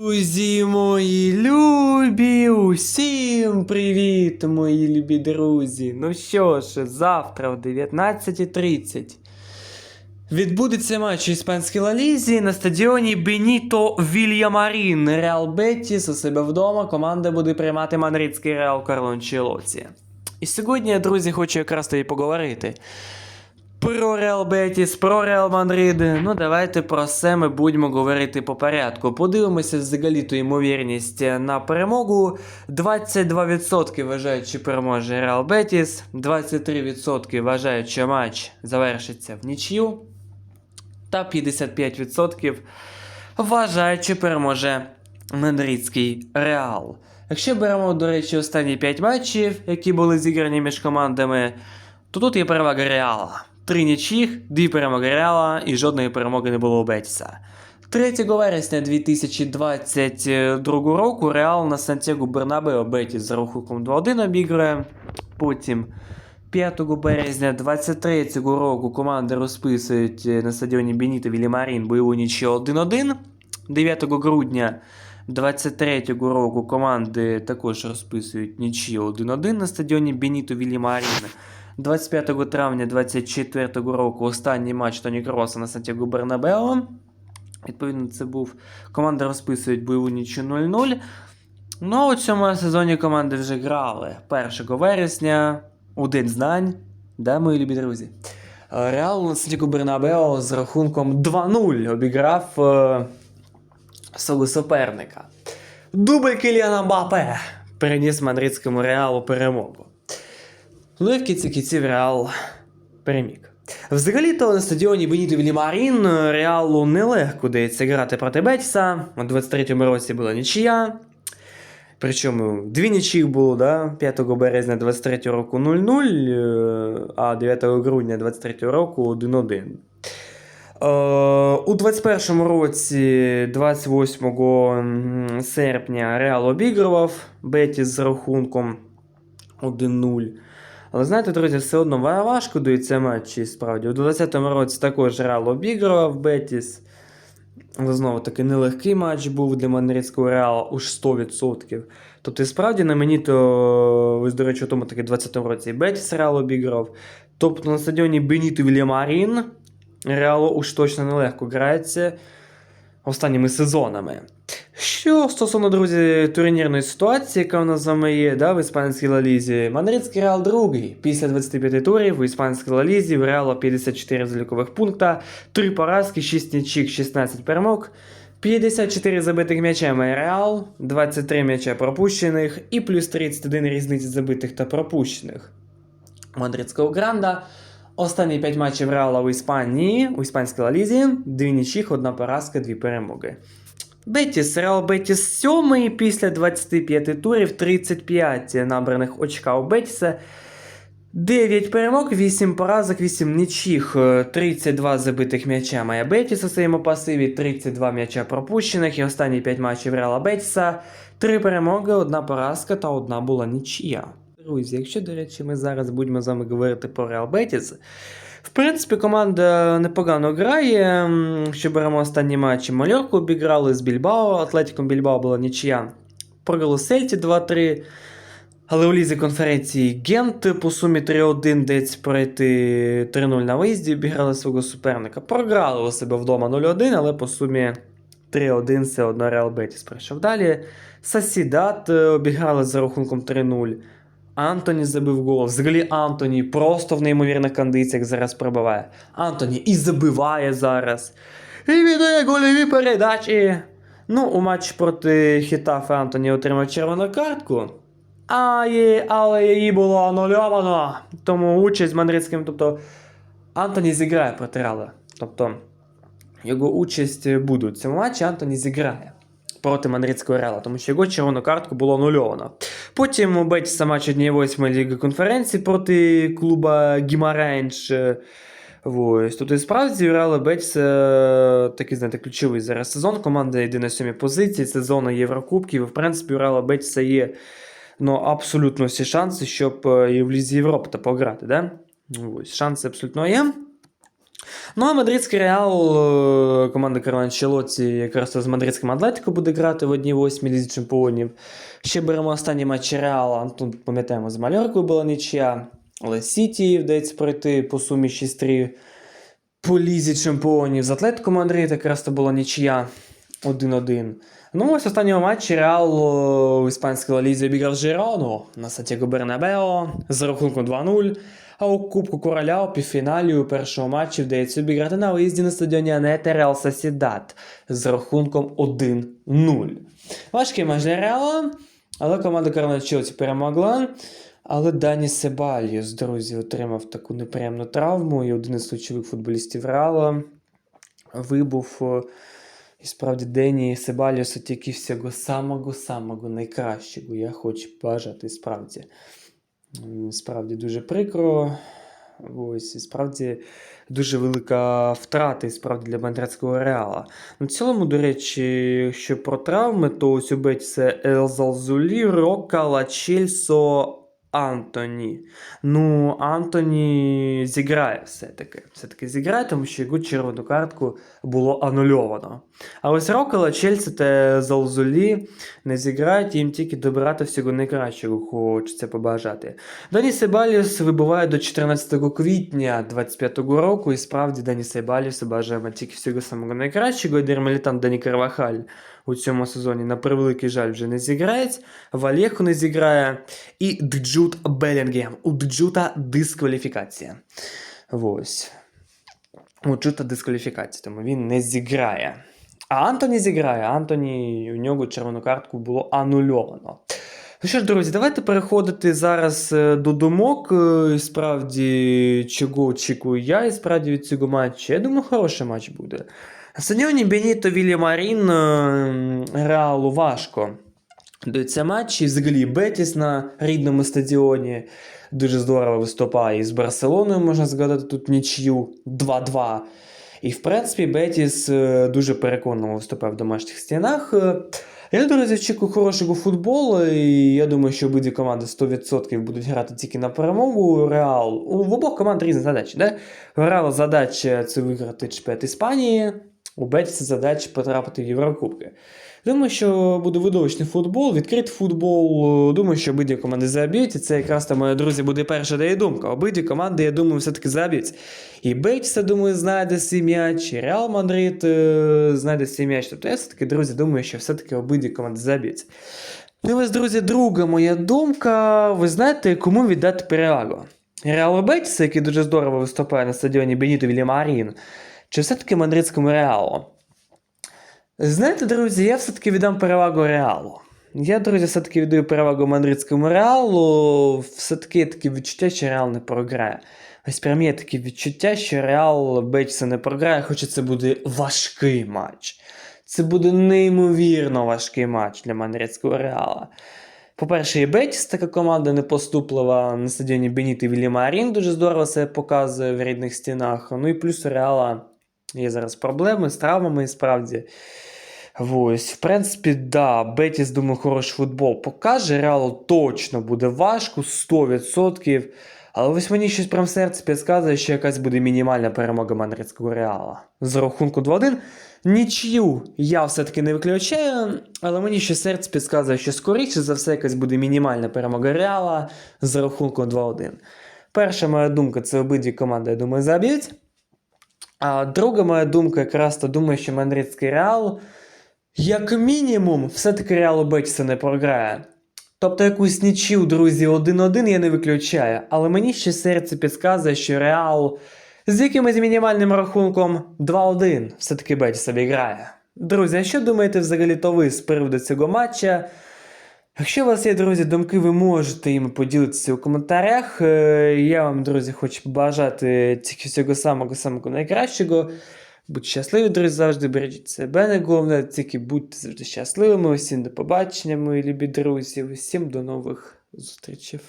Друзі мої любі, усім привіт, мої любі друзі. Ну що ж, завтра в 19.30 відбудеться матч іспанській лалізі на стадіоні Беніто Вільямарін. Реал Бетіс у себе вдома. Команда буде приймати мадридський Реал Карло Анчелоті. І сьогодні, друзі, хочу якраз тобі поговорити. Про Реал Бетіс, про Реал Мадрид. Ну, давайте про все ми будемо говорити по порядку. Подивимося взагалі ту ймовірність на перемогу. 22% вважають, що переможе Реал Бетіс, 23% вважають, що матч завершиться в нічю. Та 55% вважають, що переможе мадридський Реал. Якщо беремо, до речі, останні 5 матчів, які були зіграні між командами, то тут є перевага Реала. Три нічих, дві перемоги Реала і жодної перемоги не було у Бетіса. 3 вересня 2022 року Реал на Сантьяго Бернабео Бетіс за рахунком 2-1 обігрує. Потім 5 березня 2023 року команди розписують е, на стадіоні Беніто Вілімарін бойову нічию 1-1. 9 грудня 23 року команди також розписують нічию 1-1 на стадіоні Беніто Вілімарін. 25 травня 24 року останній матч Тоні Кроса на Сантьяго Бернабео. Відповідно, це був команди розписують бойову нічю 0-0. Ну, у цьому сезоні команди вже грали 1 вересня у знань. Да, мої любі друзі. Е, Реал на Сантьяго Бернабео з рахунком 2-0 обіграв е, свого суперника. Дубль Кіліана Мбапе переніс мадридському реалу перемогу. Ну і в кінці кінців Реал переміг. Взагалі-то на стадіоні Беніто Вілімарін Реалу нелегко дається грати проти Бетіса. У 23-му році була нічия. Причому дві нічі було, да? 5 березня 23 року 0-0, е, а 9 грудня 23 року 1-1. Е, У 21-му році, 28 серпня, Реал обігрував Бетіс з рахунком 1-0. Але знаєте, друзі, все одно ва- важко дається матчі, справді. У 20-му році також Реал обігрував Бетіс. Знову таки нелегкий матч був для мадридського Реала уж 100%. Тобто, і справді на мені то, ось, до речі, у тому таки 20-му році і Бетіс Реал обіграв. Тобто на стадіоні Беніто Вільямарін Реалу уж точно нелегко грається останніми сезонами. Що стосовно, друзі, турнірної ситуації, яка у нас з да, в іспанській лалізі, Мадридський Реал другий. Після 25 турів у іспанській лалізі в Реала 54 залікових пункта, 3 поразки, 6 нічих, 16 перемог, 54 забитих м'яча має Реал, 23 м'яча пропущених і плюс 31 різниці забитих та пропущених. Мадридського Гранда. Останні 5 матчів Реала у Іспанії, у іспанській лалізі, 2 нічих, 1 поразка, 2 перемоги. Бетіс, Реал Бетіс 7 після 25 турів, 35 набраних очка у Бетіса. 9 перемог, 8 поразок, 8 нічих, е, 32 забитих м'яча має Бетіс у своєму пасиві, 32 м'яча пропущених і останні 5 матчів Реала Бетіса. 3 перемоги, 1 поразка та 1 була нічия. Друзі, якщо, до речі, ми зараз будемо з вами говорити про Реал Бетіс, в принципі, команда непогано грає. Що беремо останні матчі. Мальорку обіграли з Більбао, Атлетиком Більбао була нічия. Програли Сельті 2-3. Але у лізі конференції Гент по сумі 3-1 десь пройти 3-0 на виїзді, обіграли свого суперника. Програли у себе вдома 0-1, але по сумі 3-1 все одно Реал Бетіс прийшов далі. Сасідат е, обіграли за рахунком 3-0. Антоні забив гол. Взагалі Антоні просто в неймовірних кондиціях зараз пробиває. Антоні і забиває зараз. І віддає гольові передачі. Ну, у матчі проти Хітафи Антоні отримав червону картку. А є, але її було анульовано. Тому участь мадридським, тобто Антоні зіграє проти Реала. Тобто його участь буде у цьому матчі, Антоні зіграє проти мадридського Реала, тому що його червону картку було анульовано. Потім у Бетіса матч 1-8 Ліги конференції проти клуба Гімаренш. Ось. Тобто, і справді у Реала Бетіса е, такий, знаєте, ключовий зараз сезон. Команда йде на сьомій позиції, сезону Єврокубків. І, в принципі, у Реала Бетіса є ну, абсолютно всі шанси, щоб е, і в Лізі Європи та пограти. Да? Ось, шанси абсолютно є. Ну, а мадридський реал, е, команда Карло Анчелотті якраз з мадридським Атлетико буде грати в одній восьмій лізі чемпіонів. Ще беремо останні матчі Реала. Ну, Тут пам'ятаємо, з Мальоркою була нічия. Але Сіті вдається пройти по сумі 6-3 по лізі чемпіонів. З Атлетико Мадрид якраз то була нічия 1-1. Ну, ось останнього матчі Реал о, в іспанській лізі обіграв Жирону на Сантьяго Бернабео за рахунком 2-0. А у Кубку Короля у півфіналі у першому матчі вдається обіграти на виїзді на стадіоні Анете Реал Сосідат з рахунком 1-0. Важкий матч для Реала, але команда Карло Челсі перемогла. Але Дані Себальєс, друзі, отримав таку неприємну травму, і один із ключових футболістів Реала вибув. е, І справді Дені Себальєсу тільки всього самого-самого найкращого. Я хочу бажати справді. Справді дуже прикро. Ось, і справді дуже велика втрата і справді для Мандрецького реала. На цілому, до речі, якщо про травми, то ось у Бетіса Елзалзулі, Рока, Лачельсо, Антоні. Ну, Антоні зіграє все-таки. Все-таки зіграє, тому що його червону картку було анульовано. А ось Рокала, Чельсі та Залзулі не зіграють, їм тільки добирати всього найкращого, хочеться побажати. Дані Себаліс вибуває до 14 квітня 25-го року, і справді Дані Себаліс бажаємо тільки всього самого найкращого. І Дермелітан Дані Карвахаль у цьому сезоні, на превеликий жаль, вже не зіграє. Валєху не зіграє. І Джуд Белінгем. У Джута дискваліфікація. Ось. У Джута дискваліфікація, тому він не зіграє. А Антоні зіграє. Антоні у нього червону картку було анульовано. Ну що ж, друзі, давайте переходити зараз е, до думок. е, Справді, чого очікую я, і справді від цього матчу. Я думаю, хороший матч буде. На стадіоні Беніто Вільямарін е, Реалу важко. Дивиться матч, і взагалі Бетіс на рідному стадіоні дуже здорово виступає. І з Барселоною можна згадати тут нічию 2-2. І в принципі Бетіс е, дуже переконливо виступає в домашніх стінах. Е, Я, друзі, очікую хорошого футболу, і я думаю, що обидві команди 100% будуть грати тільки на перемогу. Реал. В обох команд різні задачі. Да? У Реала задача це виграти чемпіонат Іспанії, у Бетіса задача потрапити в Єврокубки. Думаю, що буде видовищний футбол, відкритий футбол. Думаю, що обидві команди заб'ють. І це якраз там, мої друзі, буде перша де думка. Обидві команди, я думаю, все-таки заб'ють. І Бетіс, думаю, знайде свій м'яч, і Реал Мадрид е, знайде свій м'яч. Тобто я все-таки, друзі, думаю, що все-таки обидві команди заб'ють. Ну, і ось, друзі, друга моя думка. Ви знаєте, кому віддати перевагу? Реалу Бетіса, який дуже здорово виступає на стадіоні Беніто Вільямарін, чи все-таки мадридському Реалу? Знаєте, друзі, я все-таки віддам перевагу Реалу. Я, друзі, все-таки віддаю перевагу мадридському Реалу. Все-таки таке відчуття, що Реал не програє. Ось прям є таке відчуття, що Реал Бетіса не програє, хоча це буде важкий матч. Це буде неймовірно важкий матч для мадридського Реала. По-перше, і Бетіс така команда непоступлива на стадіоні Беніти Вільямарін дуже здорово себе показує в рідних стінах. Ну і плюс у Реала є зараз проблеми з травмами, і справді. Ось, в принципі, да, Бетіс, думаю, хороший футбол покаже. Реалу точно буде важко, 100%. Але ось мені щось прям серце підказує, що якась буде мінімальна перемога мадридського реала. З рахунку 2-1. Нічию я все-таки не виключаю, але мені ще серце підказує, що скоріше за все якась буде мінімальна перемога реала з рахунком 2-1. Перша моя думка це обидві команди, я думаю, заб'ють. А друга моя думка, якраз то думаю, що мадридський реал, як мінімум, все-таки реалу Бетіса не програє. Тобто якусь нічию, друзі, 1-1 я не виключаю, але мені ще серце підказує, що Реал з якимось мінімальним рахунком 2-1 все-таки Бетіс обіграє. Друзі, а що думаєте взагалі то ви з приводу цього матча? Якщо у вас є, друзі, думки, ви можете їм поділитися у коментарях. Е, Я вам, друзі, хочу побажати тільки всього самого самого найкращого. Будьте щасливі, друзі, завжди бережіть себе не головне, тільки будьте завжди щасливими. Усім до побачення, мої любі друзі. Усім до нових зустрічей.